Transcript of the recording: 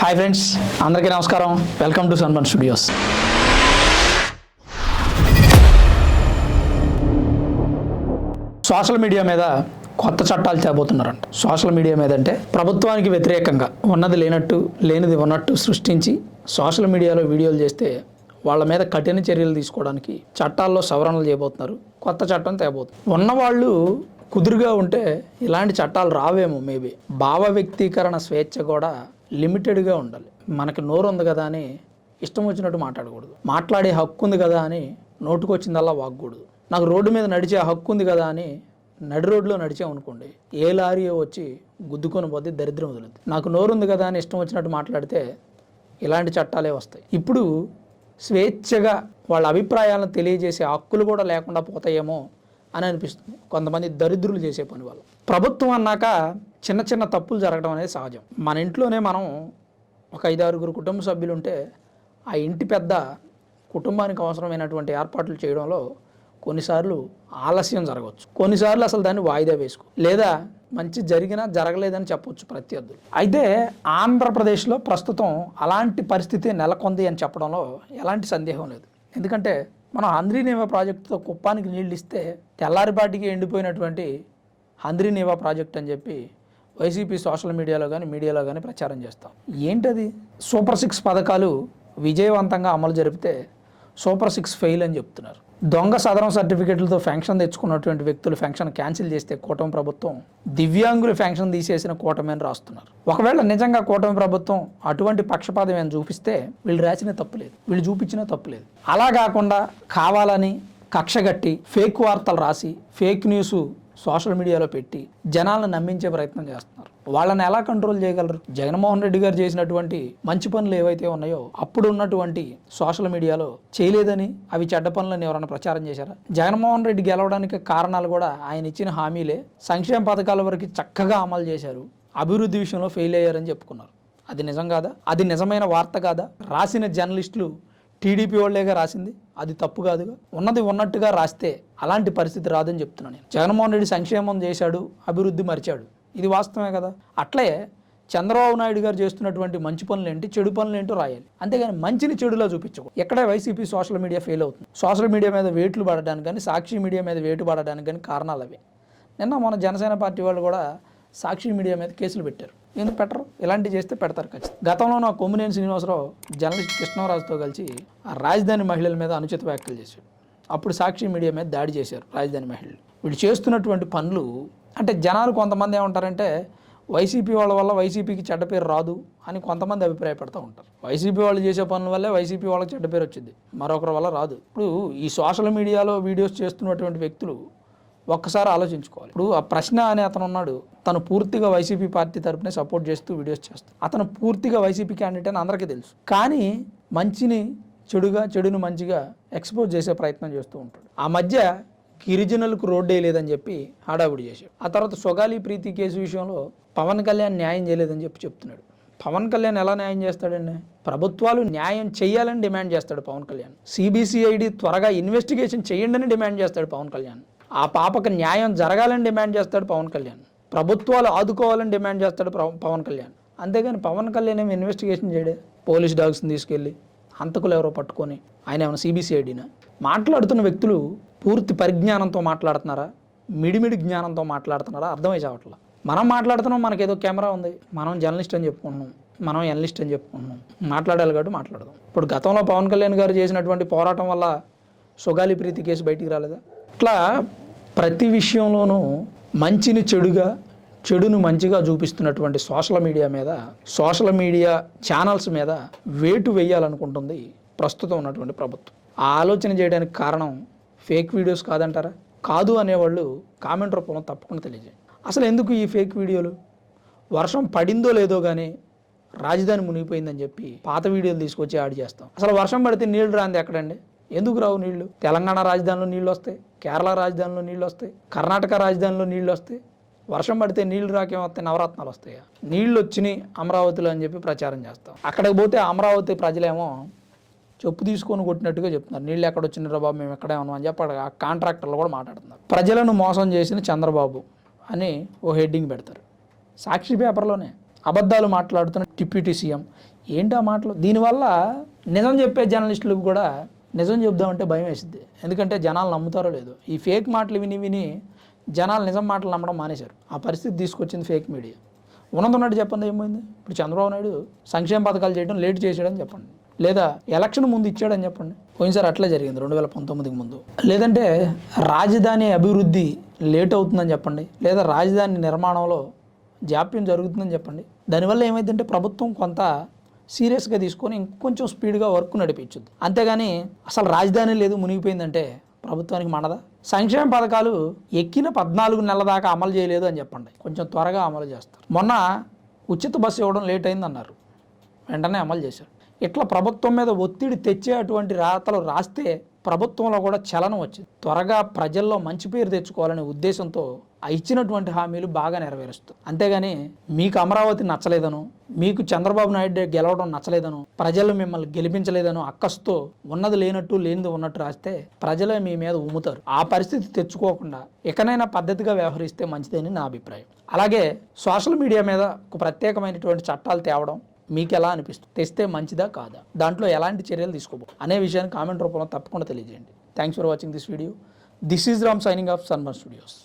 Hi friends అందరికీ నమస్కారం. Welcome to Sanman Studios social media మీద కొత్త చట్టాలు తేబోతున్నారంట. సోషల్ మీడియా మీద అంటే ప్రభుత్వానికి వ్యతిరేకంగా ఉన్నది లేనట్టు లేనిది ఉన్నట్టు సృష్టించి సోషల్ మీడియాలో వీడియోలు చేస్తే వాళ్ళ మీద కఠిన చర్యలు తీసుకోవడానికి చట్టాల్లో సవరణలు చేయబోతున్నారు. కొత్త చట్టం తేబోతున్నారు ఉన్నవాళ్ళు కుదురుగా ఉంటే ఇలాంటి చట్టాలు రావేమో మేబీ భావ వ్యక్తీకరణ స్వేచ్ఛ కూడా లిమిటెడ్గా ఉండాలి. మనకి నోరు ఉంది కదా అని ఇష్టం వచ్చినట్టు మాట్లాడకూడదు. మాట్లాడే హక్కు ఉంది కదా అని నోటుకొచ్చిందల్లా వాగకూడదు నాకు రోడ్డు మీద నడిచే హక్కు ఉంది కదా అని నడి రోడ్లో నడిచామనుకోండి ఏ లారీయో వచ్చి గుద్దుకొని పోతే దరిద్రం వదులుద్ది. నాకు నోరు ఉంది కదా అని ఇష్టం వచ్చినట్టు మాట్లాడితే ఇలాంటి చట్టాలే వస్తాయి. ఇప్పుడు స్వేచ్ఛగా వాళ్ళ అభిప్రాయాలను తెలియజేసే హక్కులు కూడా లేకుండా పోతాయేమో అని అనిపిస్తుంది. కొంతమంది దరిద్రులు చేసే పని వాళ్ళు. ప్రభుత్వం అన్నాక చిన్న చిన్న తప్పులు జరగడం అనేది సహజం. మన ఇంట్లోనే మనం ఒక ఐదారుగురు కుటుంబ సభ్యులు ఉంటే ఆ ఇంటి పెద్ద కుటుంబానికి అవసరమైనటువంటి ఏర్పాట్లు చేయడంలో కొన్నిసార్లు ఆలస్యం జరగవచ్చు. కొన్నిసార్లు అసలు దాన్ని వాయిదా వేసుకో. లేదా మంచి జరిగినా జరగలేదని చెప్పొచ్చు ప్రత్యర్థులు అయితే ఆంధ్రప్రదేశ్లో ప్రస్తుతం అలాంటి పరిస్థితి నెలకొంది అని చెప్పడంలో ఎలాంటి సందేహం లేదు. ఎందుకంటే మనం హంద్రీనేవా ప్రాజెక్టుతో కుప్పానికి నీళ్ళు ఇస్తే తెల్లారిపాటికి ఎండిపోయినటువంటి హంద్రీనేవా ప్రాజెక్ట్ అని చెప్పి వైసీపీ సోషల్ మీడియాలో కానీ మీడియాలో కానీ ప్రచారం చేస్తాం. ఏంటది? సూపర్ సిక్స్ పథకాలు విజయవంతంగా అమలు జరిపితే సూపర్ సిక్స్ ఫెయిల్ అని చెప్తున్నారు. దొంగ సదరం సర్టిఫికెట్లతో ఫ్యాంక్షన్ తెచ్చుకున్నటువంటి వ్యక్తులు ఫ్యాంక్షన్ క్యాన్సిల్ చేస్తే కూటమి ప్రభుత్వం దివ్యాంగులు ఫెన్షన్ తీసేసిన కూటమి అని రాస్తున్నారు. ఒకవేళ నిజంగా కూటమి ప్రభుత్వం అటువంటి పక్షపాతం ఏమైనా చూపిస్తే వీళ్ళు రాసిన తప్పులేదు వీళ్ళు చూపించినా తప్పులేదు అలా కాకుండా కావాలని కక్షగట్టి ఫేక్ వార్తలు రాసి ఫేక్ న్యూస్ సోషల్ మీడియాలో పెట్టి జనాలను నమ్మించే ప్రయత్నం చేస్తున్నారు. వాళ్ళని ఎలా కంట్రోల్ చేయగలరు? జగన్మోహన్ రెడ్డి గారు చేసినటువంటి మంచి పనులు ఏవైతే ఉన్నాయో అప్పుడు ఉన్నటువంటి సోషల్ మీడియాలో చేయలేదని అవి చెడ్డ పనులని ఎవరైనా ప్రచారం చేశారా? జగన్మోహన్ రెడ్డి గెలవడానికి కారణాలు కూడా ఆయన ఇచ్చిన హామీలే. సంక్షేమ పథకాల వరకు చక్కగా అమలు చేశారు. అభివృద్ధి విషయంలో ఫెయిల్ అయ్యారని చెప్పుకున్నారు. అది నిజం కాదా? అది నిజమైన వార్త కాదా? రాసిన జర్నలిస్టులు టీడీపీ వాళ్ళేగా రాసింది? అది తప్పు కాదుగా? ఉన్నది ఉన్నట్టుగా రాస్తే అలాంటి పరిస్థితి రాదని చెప్తున్నాను నేను. జగన్మోహన్ రెడ్డి సంక్షేమం చేశాడు అభివృద్ధి మరిచాడు. ఇది వాస్తవమే కదా? అట్లే చంద్రబాబు నాయుడు గారు చేస్తున్నటువంటి మంచి పనులు ఏంటి చెడు పనులు ఏంటో రాయాలి. అంతేగాని మంచిని చెడులా చూపించకూడదు. ఎక్కడే వైసీపీ సోషల్ మీడియా ఫెయిల్ అవుతుంది. సోషల్ మీడియా మీద వేట్లు పడడానికి కానీ సాక్షి మీడియా మీద వేటు పడడానికి కానీ కారణాలు అవి. నిన్న మన జనసేన పార్టీ వాళ్ళు కూడా సాక్షి మీడియా మీద కేసులు పెట్టారు. ఎందుకు పెట్టరు? ఇలాంటివి చేస్తే పెడతారు ఖచ్చితంగా. గతంలో నా కొమ్మినేని శ్రీనివాసరావు జర్నలిస్ట్ కృష్ణరాజుతో కలిసి ఆ రాజధాని మహిళల మీద అనుచిత వ్యాఖ్యలు చేశాడు. అప్పుడు సాక్షి మీడియా మీద దాడి చేశారు రాజధాని మహిళలు. వీళ్ళు చేస్తున్నటువంటి పనులు అంటే జనాలు కొంతమంది ఏమంటారంటే వైసీపీ వాళ్ళ వల్ల వైసీపీకి చెడ్డ పేరు రాదు అని కొంతమంది అభిప్రాయపడుతూ ఉంటారు. వైసీపీ వాళ్ళు చేసే పనుల వల్లే వైసీపీ వాళ్ళకి చెడ్డ పేరు వచ్చింది. మరొకరి వల్ల రాదు. ఇప్పుడు ఈ సోషల్ మీడియాలో వీడియోస్ చేస్తున్నటువంటి వ్యక్తులు ఒక్కసారి ఆలోచించుకోవాలి. ఇప్పుడు ఆ ప్రశ్న అనే అతను ఉన్నాడు తను పూర్తిగా వైసీపీ పార్టీ తరపునే సపోర్ట్ చేస్తూ వీడియోస్ చేస్తాడు అతను పూర్తిగా వైసీపీ క్యాండిడేట్ అని అందరికీ తెలుసు. కానీ మంచిని చెడుగా చెడును మంచిగా ఎక్స్పోజ్ చేసే ప్రయత్నం చేస్తూ ఉంటాడు. ఆ మధ్య గిరిజనులకు రోడ్డు వేయలేదని చెప్పి హడావుడి చేశాడు. ఆ తర్వాత సొగాలి ప్రీతి కేసు విషయంలో పవన్ కళ్యాణ్ న్యాయం చేయలేదని చెప్పి చెప్తున్నాడు. పవన్ కళ్యాణ్ ఎలా న్యాయం చేస్తాడండి? ప్రభుత్వాలు న్యాయం చేయాలని డిమాండ్ చేస్తాడు పవన్ కళ్యాణ్. సిబిసిఐడి త్వరగా ఇన్వెస్టిగేషన్ చేయండి అని డిమాండ్ చేస్తాడు పవన్ కళ్యాణ్. ఆ పాపకు న్యాయం జరగాలని డిమాండ్ చేస్తాడు పవన్ కళ్యాణ్. ప్రభుత్వాలు ఆదుకోవాలని డిమాండ్ చేస్తాడు పవన్ కళ్యాణ్. అంతేగాని పవన్ కళ్యాణ్ ఏమి ఇన్వెస్టిగేషన్ చేయడే? పోలీస్ డాగ్స్ని తీసుకెళ్ళి హంతకులు ఎవరో పట్టుకొని ఆయన ఏమైనా సిబిసిఐడినా మాట్లాడుతున్న వ్యక్తులు పూర్తి పరిజ్ఞానంతో మాట్లాడుతున్నారా? మిడిమిడి జ్ఞానంతో మాట్లాడుతున్నారా? అర్థమై చావట్లా. మనం మాట్లాడుతున్నాం మనకేదో కెమెరా ఉంది. మనం జర్నలిస్ట్ అని చెప్పుకుంటున్నాం. మనం ఎనలిస్ట్ అని చెప్పుకుంటున్నాం. మాట్లాడాలి కాబట్టి మాట్లాడదాం. ఇప్పుడు గతంలో పవన్ కళ్యాణ్ గారు చేసినటువంటి పోరాటం వల్ల సుగాలి ప్రీతి కేసు బయటికి రాలేదా? ఇట్లా ప్రతి విషయంలోనూ మంచిని చెడుగా చెడును మంచిగా చూపిస్తున్నటువంటి సోషల్ మీడియా మీద సోషల్ మీడియా ఛానల్స్ మీద వేటు వేయాలనుకుంటుంది ప్రస్తుతం ఉన్నటువంటి ప్రభుత్వం. ఆ ఆలోచన చేయడానికి కారణం ఫేక్ వీడియోస్ కాదంటారా? కాదు అనేవాళ్ళు కామెంట్ రూపంలో తప్పకుండా తెలియజేయండి. అసలు ఎందుకు ఈ ఫేక్ వీడియోలు? వర్షం పడిందో లేదో కానీ రాజధాని మునిగిపోయిందని చెప్పి పాత వీడియోలు తీసుకొచ్చి యాడ్ చేస్తాం. అసలు వర్షం పడితే నీళ్ళు రాంది ఎక్కడండి? ఎందుకు రావు నీళ్ళు? తెలంగాణ రాజధానిలో నీళ్ళు వస్తాయి కేరళ రాజధానిలో నీళ్ళు వస్తాయి కర్ణాటక రాజధానిలో నీళ్ళు వస్తాయి. వర్షం పడితే నీళ్ళు రాకేమొస్తే నవరత్నాలు వస్తాయా. నీళ్ళు వచ్చినాయి అమరావతిలో అని చెప్పి ప్రచారం చేస్తాం. అక్కడికి పోతే అమరావతి ప్రజలేమో చెప్పు తీసుకొని కొట్టినట్టుగా చెప్తున్నారు. నీళ్ళు ఎక్కడ వచ్చినారో బాబు మేము ఎక్కడే ఉన్నాం అని చెప్పి ఆ కాంట్రాక్టర్లు కూడా మాట్లాడుతున్నారు. ప్రజలను మోసం చేసిన చంద్రబాబు అని ఓ హెడ్డింగ్ పెడతారు. సాక్షి పేపర్లోనే అబద్ధాలు మాట్లాడుతున్న డిప్యూటీ సీఎం. ఏంటి ఆ మాటలు? దీనివల్ల నిజం చెప్పే జర్నలిస్టులకు కూడా నిజం చెప్దామంటే భయం వేసింది ఎందుకంటే జనాలు నమ్ముతారో లేదో. ఈ ఫేక్ మాటలు విని విని జనాలు నిజం మాటలు నమ్మడం మానేశారు. ఆ పరిస్థితి తీసుకొచ్చింది ఫేక్ మీడియా ఉన్నది చెప్పండి ఏమైంది? ఇప్పుడు చంద్రబాబు నాయుడు సంక్షేమ పథకాలు చేయడం లేట్ చేసాడని చెప్పండి. లేదా ఎలక్షన్ ముందు ఇచ్చాడని చెప్పండి. పోయినసారి అట్లే జరిగింది రెండు వేల పంతొమ్మిదికి ముందు. లేదంటే రాజధాని అభివృద్ధి లేట్ అవుతుందని చెప్పండి. లేదా రాజధాని నిర్మాణంలో జాప్యం జరుగుతుందని చెప్పండి. దానివల్ల ఏమైందంటే ప్రభుత్వం కొంత సీరియస్గా తీసుకొని ఇంకొంచెం స్పీడ్గా వర్క్ నడిపించుద్ది అంతేగాని అసలు రాజధాని లేదు మునిగిపోయిందంటే ప్రభుత్వానికి మనదా సంక్షేమ పథకాలు ఎక్కిన పద్నాలుగు నెలల దాకా అమలు చేయలేదు అని చెప్పండి. కొంచెం త్వరగా అమలు చేస్తారు. మొన్న ఉచిత బస్సు ఇవ్వడం లేట్ అయిందన్నారు. వెంటనే అమలు చేశారు. ఇట్లా ప్రభుత్వం మీద ఒత్తిడి తెచ్చే అటువంటి రాతలు రాస్తే ప్రభుత్వంలో కూడా చలనం వచ్చింది. త్వరగా ప్రజల్లో మంచి పేరు తెచ్చుకోవాలనే ఉద్దేశంతో ఇచ్చినటువంటి హామీలు బాగా నెరవేరుస్తుంది అంతేగాని మీకు అమరావతి నచ్చలేదను మీకు చంద్రబాబు నాయుడు గెలవడం నచ్చలేదను ప్రజలు మిమ్మల్ని గెలిపించలేదను అక్కస్తో ఉన్నది లేనట్టు లేనిది ఉన్నట్టు రాస్తే ప్రజలే మీ మీద ఉమ్ముతారు. ఆ పరిస్థితి తెచ్చుకోకుండా ఎకనైనా పద్ధతిగా వ్యవహరిస్తే మంచిదని నా అభిప్రాయం. అలాగే సోషల్ మీడియా మీద ఒక ప్రత్యేకమైనటువంటి చట్టాలు తేవడం మీకు ఎలా అనిపిస్తుంది? తెస్తే మంచిదా కాదా? దాంట్లో ఎలాంటి చర్యలు తీసుకోబో అనే విషయాన్ని కామెంట్ రూపంలో తప్పకుండా తెలియజేయండి. Thanks for watching this video this is Ram signing off Sanmar Studios